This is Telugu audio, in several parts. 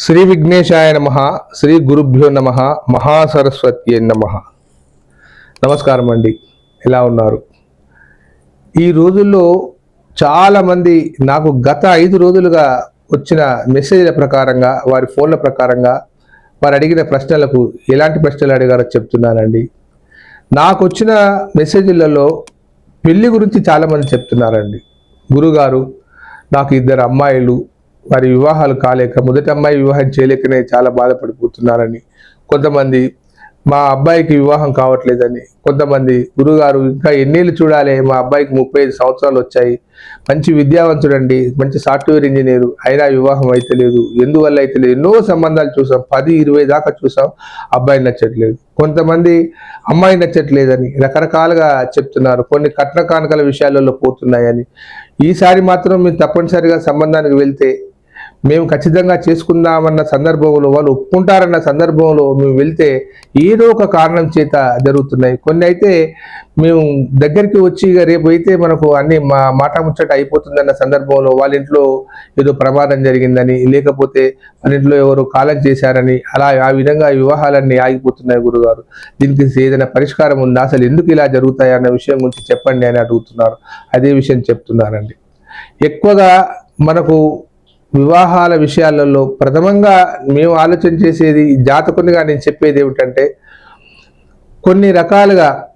శ్రీ విఘ్నేశాయ నమ శ్రీ గురుభ్యో నమ మహాసరస్వతి నమ. నమస్కారం అండి. ఎలా ఉన్నారు? ఈ రోజుల్లో చాలామంది నాకు గత ఐదు రోజులుగా వచ్చిన మెసేజ్ల ప్రకారంగా వారి ఫోన్ల ప్రకారంగా వారు అడిగిన ప్రశ్నలకు ఎలాంటి ప్రశ్నలు అడిగారో చెప్తున్నానండి. నాకు వచ్చిన మెసేజ్లలో పెళ్ళి గురించి చాలామంది చెప్తున్నారండి. గురుగారు నాకు ఇద్దరు అమ్మాయిలు వారి వివాహాలు కాలేక మొదటి అమ్మాయి వివాహం చేయలేకనే చాలా బాధపడిపోతున్నారని. కొంతమంది మా అబ్బాయికి వివాహం కావట్లేదని. కొంతమంది గురుగారు ఇంకా ఎన్నేళ్ళు చూడాలి మా అబ్బాయికి ముప్పై ఐదు సంవత్సరాలు వచ్చాయి. మంచి విద్యావంతుడండి మంచి సాఫ్ట్వేర్ ఇంజనీరు అయినా వివాహం అయితే లేదు. ఎందువల్ల అయితే లేదు? ఎన్నో సంబంధాలు చూసాం. పది ఇరవై దాకా చూసాం. అబ్బాయి నచ్చట్లేదు. కొంతమంది అమ్మాయి నచ్చట్లేదని. రకరకాలుగా చెప్తున్నారు. కొన్ని కట్న కానుకల విషయాలలో పోతున్నాయని. ఈసారి మాత్రం మీరు తప్పనిసరిగా సంబంధానికి వెళ్తే మేము ఖచ్చితంగా చేసుకుందామన్న సందర్భంలో వాళ్ళు ఒప్పుకుంటారన్న సందర్భంలో మేము వెళ్తే ఏదో ఒక కారణం చేత జరుగుతున్నాయి. కొన్ని అయితే మేము దగ్గరికి వచ్చి ఇక రేపు అయితే మనకు అన్ని మా మాట ముచ్చట అయిపోతుందన్న సందర్భంలో వాళ్ళ ఇంట్లో ఏదో ప్రమాదం జరిగిందని లేకపోతే వాళ్ళ ఇంట్లో ఎవరు కాలం చేశారని అలా ఆ విధంగా వివాహాలన్నీ ఆగిపోతున్నాయి గురుగారు. దీనికి ఏదైనా పరిష్కారం ఉందా? అసలు ఎందుకు ఇలా జరుగుతాయి అన్న విషయం గురించి చెప్పండి అని అడుగుతున్నారు. అదే విషయం చెప్తున్నారండి. ఎక్కువగా మనకు వివాహాల విషయాలలో ప్రథమంగా మేము ఆలోచన చేసేది జాతకునిగా నేను చెప్పేది ఏమిటంటే కొన్ని రకాలుగా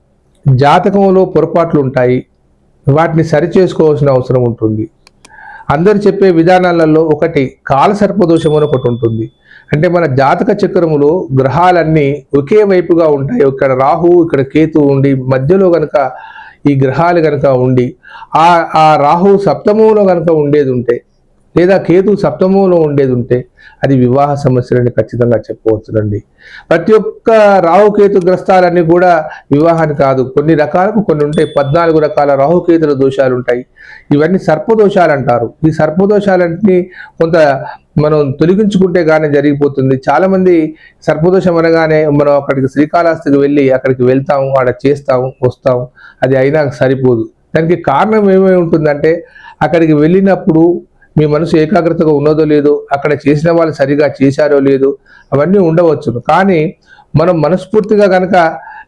జాతకంలో పొరపాట్లు ఉంటాయి. వాటిని సరిచేసుకోవాల్సిన అవసరం ఉంటుంది. అందరు చెప్పే విధానాలలో ఒకటి కాలసర్పదోషం అని ఒకటి ఉంటుంది. అంటే మన జాతక చక్రములో గ్రహాలన్నీ ఒకే వైపుగా ఉంటాయి. ఇక్కడ రాహు ఇక్కడ కేతు ఉండి మధ్యలో గనక ఈ గ్రహాలు గనక ఉండి ఆ ఆ రాహు సప్తమంలో గనక ఉండేది ఉంటే లేదా కేతు సప్తమంలో ఉండేది ఉంటే అది వివాహ సమస్యలని ఖచ్చితంగా చెప్పవచ్చునండి. ప్రతి ఒక్క రాహుకేతు గ్రస్తాలన్నీ కూడా వివాహాన్ని కాదు కొన్ని రకాలకు కొన్ని ఉంటాయి. పద్నాలుగు రకాల రాహుకేతుల దోషాలు ఉంటాయి. ఇవన్నీ సర్పదోషాలు అంటారు. ఈ సర్పదోషాలన్నీ కొంత మనం తొలగించుకుంటే కానీ జరిగిపోతుంది. చాలామంది సర్పదోషం అనగానే మనం అక్కడికి శ్రీకాళహస్తికి వెళ్ళి అక్కడికి వెళ్తాము ఆడ చేస్తాము వస్తాము. అది అయినా సరిపోదు. దానికి కారణం ఏమై ఉంటుందంటే అక్కడికి వెళ్ళినప్పుడు మీ మనసు ఏకాగ్రతగా ఉన్నదో లేదో అక్కడ చేసిన వాళ్ళు సరిగా చేశారో లేదో అవన్నీ ఉండవచ్చు కానీ మనం మనస్ఫూర్తిగా కనుక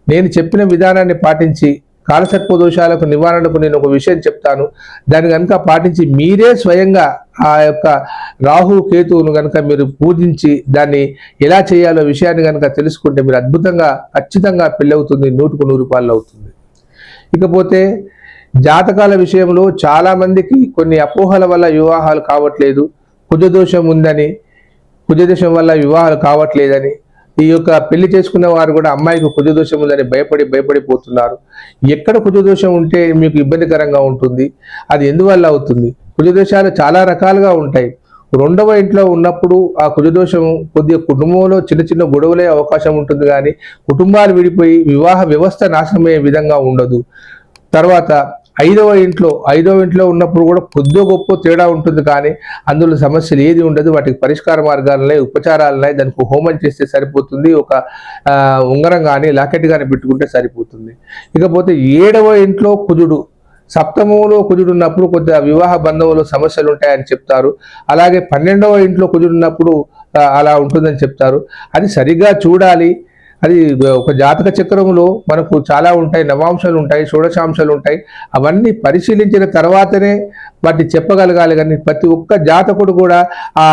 నేను చెప్పిన విధానాన్ని పాటించి కాలసర్ప దోషాలకు నివారణకు నేను ఒక విషయం చెప్తాను. దాన్ని కనుక పాటించి మీరే స్వయంగా ఆ యొక్క రాహు కేతువును కనుక మీరు పూజించి దాన్ని ఎలా చేయాలో విషయాన్ని కనుక తెలుసుకుంటే మీరు అద్భుతంగా ఖచ్చితంగా పెళ్ళవుతుంది నూటుకు నూరు రూపాయలు అవుతుంది. ఇకపోతే జాతకాల విషయంలో చాలా మందికి కొన్ని అపోహల వల్ల వివాహాలు కావట్లేదు. కుజదోషం ఉందని కుజదోషం వల్ల వివాహాలు కావట్లేదని ఈ యొక్క పెళ్ళి చేసుకున్న వారు కూడా అమ్మాయికి కుజదోషం ఉందని భయపడి భయపడిపోతున్నారు. ఎక్కడ కుజదోషం ఉంటే మీకు ఇబ్బందికరంగా ఉంటుంది? అది ఎందువల్ల అవుతుంది? కుజదోషాలు చాలా రకాలుగా ఉంటాయి. రెండవ ఇంట్లో ఉన్నప్పుడు ఆ కుజదోషం కొద్దిగా కుటుంబంలో చిన్న చిన్న గొడవలే అవకాశం ఉంటుంది కానీ కుటుంబాలు విడిపోయి వివాహ వ్యవస్థ నాశనమయ్యే విధంగా ఉండదు. తర్వాత ఐదవ ఇంట్లో ఐదవ ఇంట్లో ఉన్నప్పుడు కూడా కొద్దో గొప్ప తేడా ఉంటుంది కానీ అందులో సమస్యలు ఏది ఉండదు. వాటికి పరిష్కార మార్గాలున్నాయి ఉపచారాలున్నాయి దానికి హోమం చేస్తే సరిపోతుంది. ఒక ఉంగరం కానీ లాకెట్ కానీ పెట్టుకుంటే సరిపోతుంది. ఇకపోతే ఏడవ ఇంట్లో కుజుడు సప్తమంలో కుజుడు ఉన్నప్పుడు కొద్దిగా వివాహ బంధంలో సమస్యలు ఉంటాయని చెప్తారు. అలాగే పన్నెండవ ఇంట్లో కుజుడు ఉన్నప్పుడు అలా ఉంటుందని చెప్తారు. అది సరిగ్గా చూడాలి. అది ఒక జాతక చక్రంలో మనకు చాలా ఉంటాయి నవాంశాలు ఉంటాయి షోడశాంశాలు ఉంటాయి. అవన్నీ పరిశీలించిన తర్వాతనే వాటిని చెప్పగలగాలి. కానీ ప్రతి ఒక్క జాతకుడు కూడా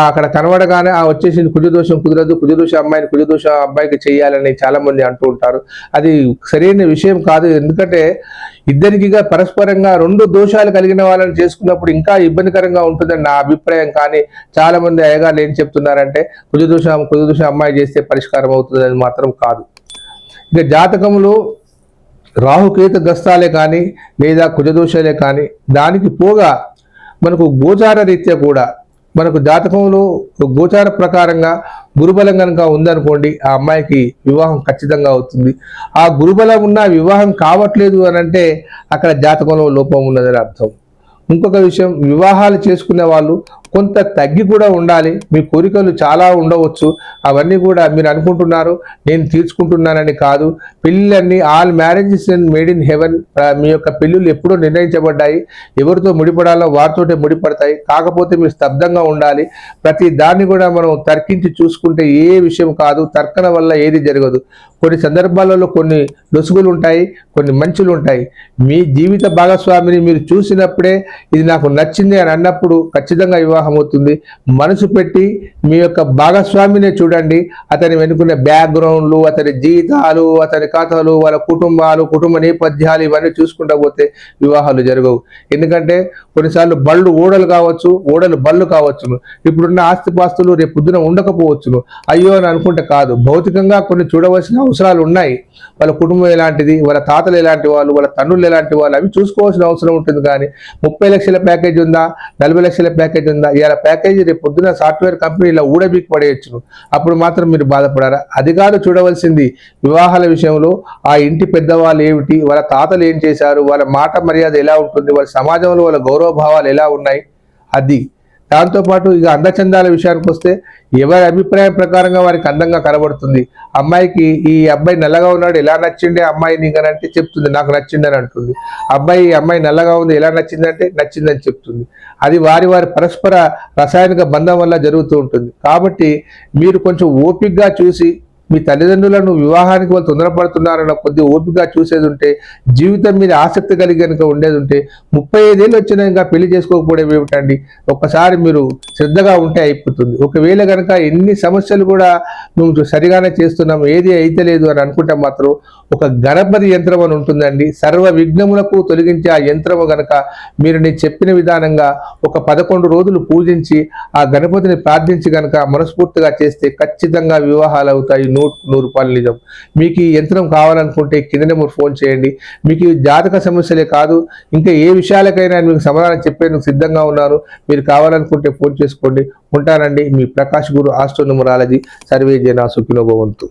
అక్కడ కనబడగానే ఆ వచ్చేసింది కుజదోషం కుదరదు కుజదోష అమ్మాయిని కుజదోష అబ్బాయికి చేయాలని చాలా మంది అంటూ ఉంటారు. అది సరైన విషయం కాదు. ఎందుకంటే ఇద్దరికిగా పరస్పరంగా రెండు దోషాలు కలిగిన వాళ్ళని చేసుకున్నప్పుడు ఇంకా ఇబ్బందికరంగా ఉంటుందని నా అభిప్రాయం. కానీ చాలా మంది అయ్యగారు ఏం చెప్తున్నారంటే కుజదోష కుజదోష అమ్మాయి చేస్తే పరిష్కారం అవుతుంది అది మాత్రం కాదు. ఇక జాతకంలో రాహుకేతు గ్రస్తాలే కానీ లేదా కుజదోషాలే కానీ దానికి పోగా మనకు గోచార రీత్యా కూడా మనకు జాతకంలో గోచార ప్రకారంగా గురుబలం కనుక ఉందనుకోండి ఆ అమ్మాయికి వివాహం ఖచ్చితంగా అవుతుంది. ఆ గురుబలం ఉన్న వివాహం కావట్లేదు అని అంటే అక్కడ జాతకంలో లోపం ఉన్నదని అర్థం. ఇంకొక విషయం వివాహాలు చేసుకునే వాళ్ళు కొంత తగ్గి కూడా ఉండాలి. మీ కోరికలు చాలా ఉండవచ్చు. అవన్నీ కూడా మీరు అనుకుంటున్నారు. నేను తీర్చుకుంటున్నానని కాదు. పెళ్ళిళ్ళన్నీ all marriages and made in heaven మీ యొక్క పెళ్ళిళ్ళు ఎప్పుడో నిర్ణయించబడ్డాయి. ఎవరితో ముడిపడాలో వారితోటే ముడిపడతాయి. కాకపోతే మీరు స్తబ్దంగా ఉండాలి. ప్రతి దాన్ని కూడా మనం తర్కించి చూసుకుంటే ఏ విషయం కాదు. తర్కన వల్ల ఏది జరగదు. కొన్ని సందర్భాలలో కొన్ని లొసుగులు ఉంటాయి కొన్ని మంచులు ఉంటాయి. మీ జీవిత భాగస్వామిని మీరు చూసినప్పుడే ఇది నాకు నచ్చింది అని అన్నప్పుడు ఖచ్చితంగా వివాహం అవుతుంది. మనసు పెట్టి మీ యొక్క భాగస్వామినే చూడండి. అతని వెనుకున్న బ్యాక్గ్రౌండ్లు అతని జీతాలు అతని కథలు వాళ్ళ కుటుంబాలు కుటుంబ నేపథ్యాలు ఇవన్నీ చూసుకుంటా పోతే వివాహాలు జరగవు. ఎందుకంటే కొన్నిసార్లు బళ్ళు ఓడలు కావచ్చు ఓడలు బళ్ళు కావచ్చును. ఇప్పుడున్న ఆస్తిపాస్తులు రేపు పొద్దున ఉండకపోవచ్చును. అయ్యో అని అనుకుంటే కాదు. భౌతికంగా కొన్ని చూడవలసిన అవసరాలు ఉన్నాయి. వాళ్ళ కుటుంబం ఎలాంటిది వాళ్ళ తాతలు ఎలాంటి వాళ్ళు వాళ్ళ తండ్రులు ఎలాంటి వాళ్ళు అవి చూసుకోవాల్సిన అవసరం ఉంటుంది కానీ ముప్పై లక్షల ప్యాకేజ్ ఉందా? నలభై లక్షల ప్యాకేజ్ ఉందా? ఇలా ప్యాకేజీ రేపు పొద్దున సాఫ్ట్వేర్ కంపెనీ ఇలా ఊడబీకి పడేయచ్చును అప్పుడు మాత్రం మీరు బాధపడారా. అది కాదు చూడవలసింది వివాహాల విషయంలో ఆ ఇంటి పెద్దవాళ్ళు ఏమిటి వాళ్ళ తాతలు ఏం చేశారు వాళ్ళ మాట మర్యాద ఎలా ఉంటుంది వాళ్ళ సమాజంలో వాళ్ళ గౌరవ భావాలు ఎలా ఉన్నాయి అది. దాంతోపాటు ఇక అందచందాల విషయానికి వస్తే ఎవరి అభిప్రాయం ప్రకారంగా వారికి అందంగా కనబడుతుంది. అమ్మాయికి ఈ అబ్బాయి నల్లగా ఉన్నాడు ఎలా నచ్చిండే అమ్మాయి నీకనంటే చెప్తుంది నాకు నచ్చిందని అంటుంది. అబ్బాయి ఈ అమ్మాయి నల్లగా ఉంది ఎలా నచ్చిందంటే నచ్చిందని చెప్తుంది. అది వారి వారి పరస్పర రసాయనిక బంధం వల్ల జరుగుతూ ఉంటుంది. కాబట్టి మీరు కొంచెం ఓపిక్గా చూసి మీ తల్లిదండ్రులను వివాహానికి వాళ్ళు తొందరపడుతున్నారన్న కొద్ది ఓపిక చూసేది ఉంటే జీవితం మీద ఆసక్తి కలిగి కనుక ఉండేది ఉంటే ముప్పై ఐదేళ్ళు వచ్చినా ఇంకా పెళ్ళి చేసుకోకపోవడం ఏమిటండి? ఒక్కసారి మీరు శ్రద్ధగా ఉంటే అయిపోతుంది. ఒకవేళ కనుక ఎన్ని సమస్యలు కూడా నువ్వు సరిగానే చేస్తున్నాం ఏది అయితే లేదు అని అనుకుంటే మాత్రం ఒక గణపతి యంత్రం అని ఉంటుందండి. సర్వ విఘ్నములకు తొలగించే ఆ యంత్రము గనక మీరు నేను చెప్పిన విధానంగా ఒక పదకొండు రోజులు పూజించి ఆ గణపతిని ప్రార్థించి గనక మనస్ఫూర్తిగా చేస్తే ఖచ్చితంగా వివాహాలు అవుతాయి. నూరు నూరు రూపాయలు నిజం. మీకు ఈ యంత్రం కావాలనుకుంటే కింద నెంబర్ ఫోన్ చేయండి. మీకు జాతక సమస్యలే కాదు ఇంకా ఏ విషయాలకైనా మీకు సమాధానం చెప్పేందుకు సిద్ధంగా ఉన్నారు. మీరు కావాలనుకుంటే ఫోన్ చేసుకోండి. ఉంటానండి మీ ప్రకాష్ గురు ఆస్ట్రో న్యూమరాలజీ సర్వే జన సుఖినోభవంతు.